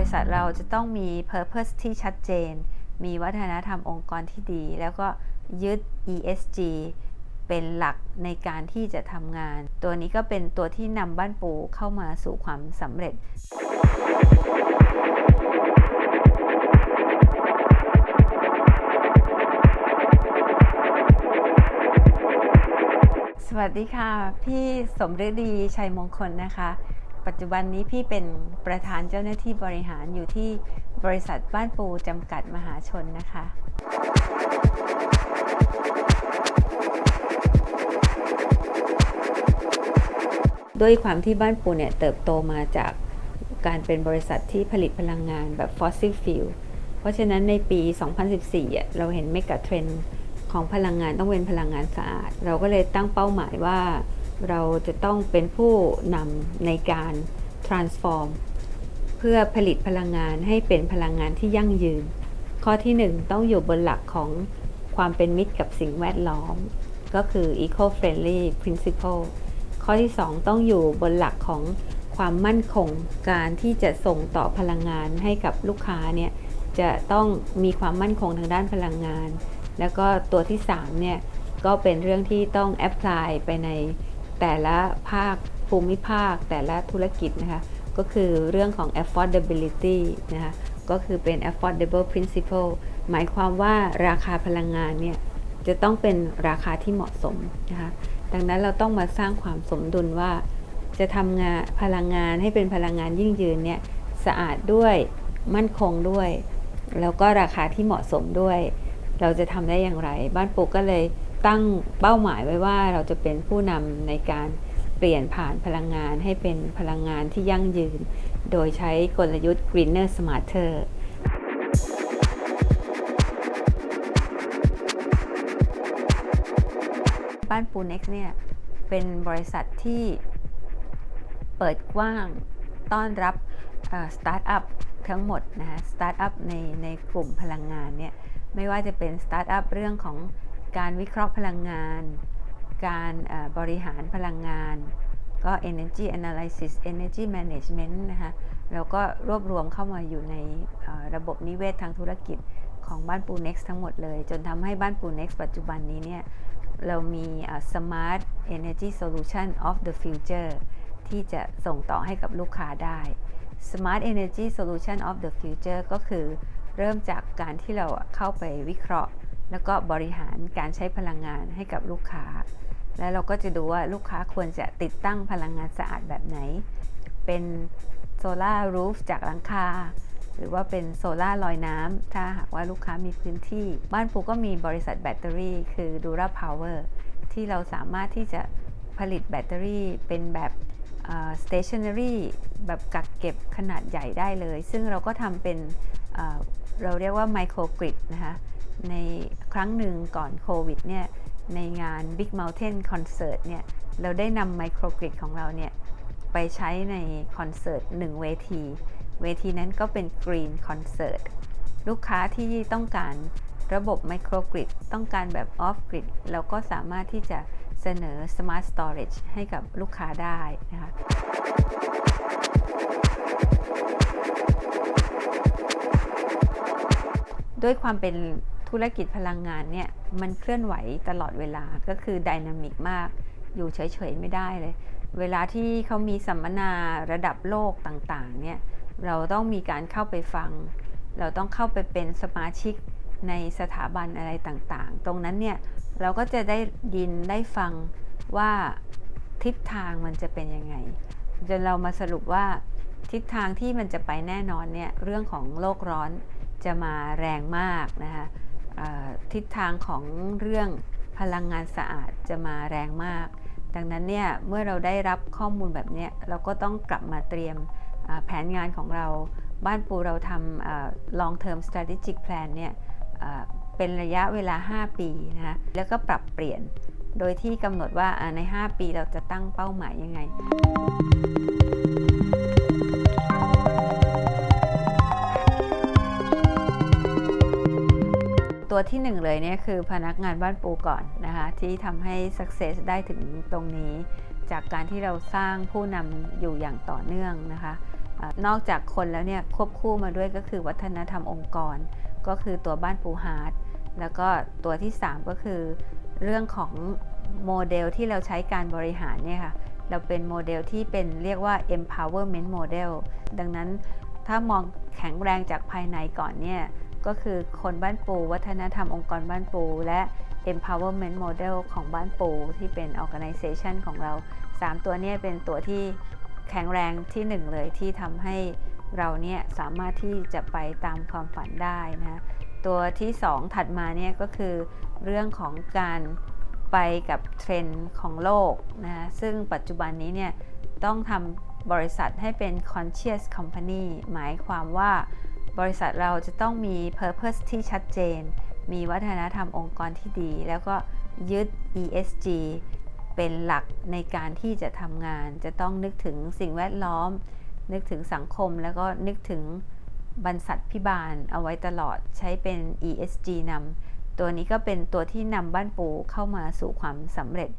ริษัทเราจะต้องมี Purpose ที่ชัดเจน มีวัฒนธรรมองค์กรที่ดี แล้วก็ยึด ESG เป็นหลักในการที่จะทำงาน ตัวนี้ก็เป็นตัวที่นำบ้านปูเข้ามาสู่ความสำเร็จ สวัสดีค่ะ พี่สมฤดีชัยมงคลนะคะ ปัจจุบันนี้พี่เป็นประธานเจ้าหน้าที่บริหารอยู่ที่บริษัทบ้านปูจำกัดมหาชนนะคะด้วยความที่บ้านปูเนี่ยเติบโตมาจากการเป็นบริษัทที่ผลิตพลังงานแบบ fossil fuel เพราะฉะนั้นในปี 2014อะเราเห็นเมกะเทรนด์ของพลังงานต้องเป็นพลังงานสะอาด เราก็เลยตั้งเป้าหมายว่า เราจะต้องเป็นผู้นำในการ transform เพื่อผลิตพลังงานให้เป็นพลังงานที่ยั่งยืน ข้อที่ 1 ต้องอยู่บนหลักของความเป็นมิตรกับสิ่งแวดล้อม ก็คือ eco friendly principle ข้อที่ 2 ต้องอยู่บนหลักของความมั่นคงการที่จะส่งต่อพลังงานให้กับลูกค้าเนี่ยจะต้องมีความมั่นคงทางด้านพลังงาน แล้วก็ตัวที่3เนี่ยก็เป็นเรื่องที่ต้องแอพพลายไปใน แต่ละภาคภูมิภาค แต่ละธุรกิจนะคะก็คือเรื่องของ affordability นะคะก็คือเป็น affordable principle หมายความว่าราคาพลังงานเนี่ยจะต้องเป็นราคาที่เหมาะสมนะคะดังนั้นเราต้องมาสร้างความสมดุลว่า จะทำงานพลังงานให้เป็นพลังงานยิ่งยืนเนี่ยสะอาดด้วยมั่นคงด้วย แล้วก็ราคาที่เหมาะสมด้วย เราจะทำได้อย่างไร บ้านปูก็เลย ตั้งเป้าหมายไว้ว่าเราจะเป็นผู้นำในการเปลี่ยนผ่านพลังงานให้เป็นพลังงานที่ยั่งยืน โดยใช้กลยุทธ์ Greener Smarter บ้านปู Next เนี่ย เป็นบริษัทที่เปิดกว้างต้อนรับสตาร์ทอัพทั้งหมดนะคะสตาร์ทอัพในในกลุ่มพลังงานเนี่ย ไม่ว่าจะเป็นสตาร์ทอัพเรื่องของ การวิเคราะห์พลังงาน การบริหารพลังงาน ก็ energy analysis energy management นะคะเราก็รวบรวมเข้ามาอยู่ในระบบนิเวศทางธุรกิจของบ้านปู Next ทั้งหมดเลย จนทำให้บ้านปู Next ปัจจุบันนี้เนี่ย เรามี smart energy solution of the future ที่จะส่งต่อให้กับลูกค้าได้ Smart Energy Solution of the Future ก็คือเริ่มจากการที่เราเข้าไปวิเคราะห์ แล้วก็บริหารการใช้พลังงานให้กับลูกค้า แล้วเราก็จะดูว่าลูกค้าควรจะติดตั้งพลังงานสะอาดแบบไหน เป็นโซลารูฟจากหลังคา หรือว่าเป็นโซลาลอยน้ำถ้าหากว่าลูกค้ามีพื้นที่ บ้านปูก็มีบริษัทแบตเตอรี่ คือ Dura Power ที่เราสามารถที่จะผลิตแบตเตอรี่เป็นแบบ stationary แบบกักเก็บขนาดใหญ่ได้เลย ซึ่งเราก็ทำเป็นเราเรียกว่า micro grid นะคะ ในครั้งหนึ่งก่อนโควิดเนี่ยในงาน Big Mountain Concert เนี่ยเราได้นำ micro grid ของเราเนี่ยไปใช้ในคอนเสิร์ตหนึ่งเวที เวทีนั้นก็เป็น Green Concert ลูกค้าที่ต้องการระบบ micro grid ต้องการแบบ off grid เราก็สามารถที่จะเสนอ Smart Storage ให้กับลูกค้าได้นะคะด้วยความเป็น ธุรกิจพลังงานเนี่ยมันเคลื่อนไหวตลอดเวลาก็คือดินามิกมาก อยู่เฉยๆไม่ได้เลย เวลาที่เขามีสัมมนาระดับโลกต่างๆเนี่ยเราต้องมีการเข้าไปฟัง เราต้องเข้าไปเป็นสมาชิกในสถาบันอะไรต่างๆ ตรงนั้นเนี่ยเราก็จะได้ยินได้ฟังว่าทิศทางมันจะเป็นยังไงจนเรามาสรุปว่าทิศทางที่มันจะไปแน่นอนเนี่ยเรื่องของโลกร้อนจะมาแรงมากนะคะ ทิศทางของเรื่องพลังงานสะอาดจะมาแรงมาก ดังนั้นเนี่ยเมื่อเราได้รับข้อมูลแบบนี้เราก็ต้องกลับมาเตรียมแผนงานของเรา บ้านปูเราทำ long term strategic plan เนี่ยเป็นระยะเวลา 5 ปีนะคะแล้วก็ปรับเปลี่ยนโดยที่กำหนดว่าใน 5 ปีเราจะตั้งเป้าหมายยังไง ตัวที่หนึ่งเลยเนี่ยคือพนักงานบ้านปูก่อนนะคะที่ทำให้ success ได้ถึงตรงนี้ จากการที่เราสร้างผู้นำอยู่อย่างต่อเนื่องนะคะออนอกจากคนแล้วเนี่ยควบคู่มาด้วยก็คือวัฒนธรรมองค์กร ก็คือตัวบ้านปูฮาร์ดแล้วก็ตัวที่ 3 ก็คือเรื่องของโมเดลที่เราใช้การบริหารเนี่ยค่ะเราเป็นโมเดลที่เป็นเรียกว่า empowerment model ดังนั้นถ้ามองแข็งแรงจากภายในก่อนเนี่ย ก็คือคนบ้านปู วัฒนธรรมองค์กรบ้านปู และ empowerment model ของบ้านปู ที่เป็น organization ของเรา 3 ตัวนี้เป็นตัวที่แข็งแรงที่หนึ่งเลยที่ทำให้เราเนี่ยสามารถที่จะไปตามความฝันได้นะตัวที่ 2 ถัดมาเนี่ยก็คือเรื่องของการไปกับเทรนด์ของโลกนะซึ่งปัจจุบันนี้เนี่ยต้องทำบริษัทให้เป็น conscious company หมายความว่า บริษัทเราจะต้องมี purpose ที่ชัดเจน มีวัฒนธรรมองค์กรที่ดี แล้วก็ยึด ESG เป็นหลักในการที่จะทำงาน จะต้องนึกถึงสิ่งแวดล้อม นึกถึงสังคม แล้วก็นึกถึงบรรษัทพิบาลเอาไว้ตลอดใช้เป็น ESG นำตัวนี้ก็เป็นตัวที่นำบ้านปูเข้ามาสู่ความสำเร็จ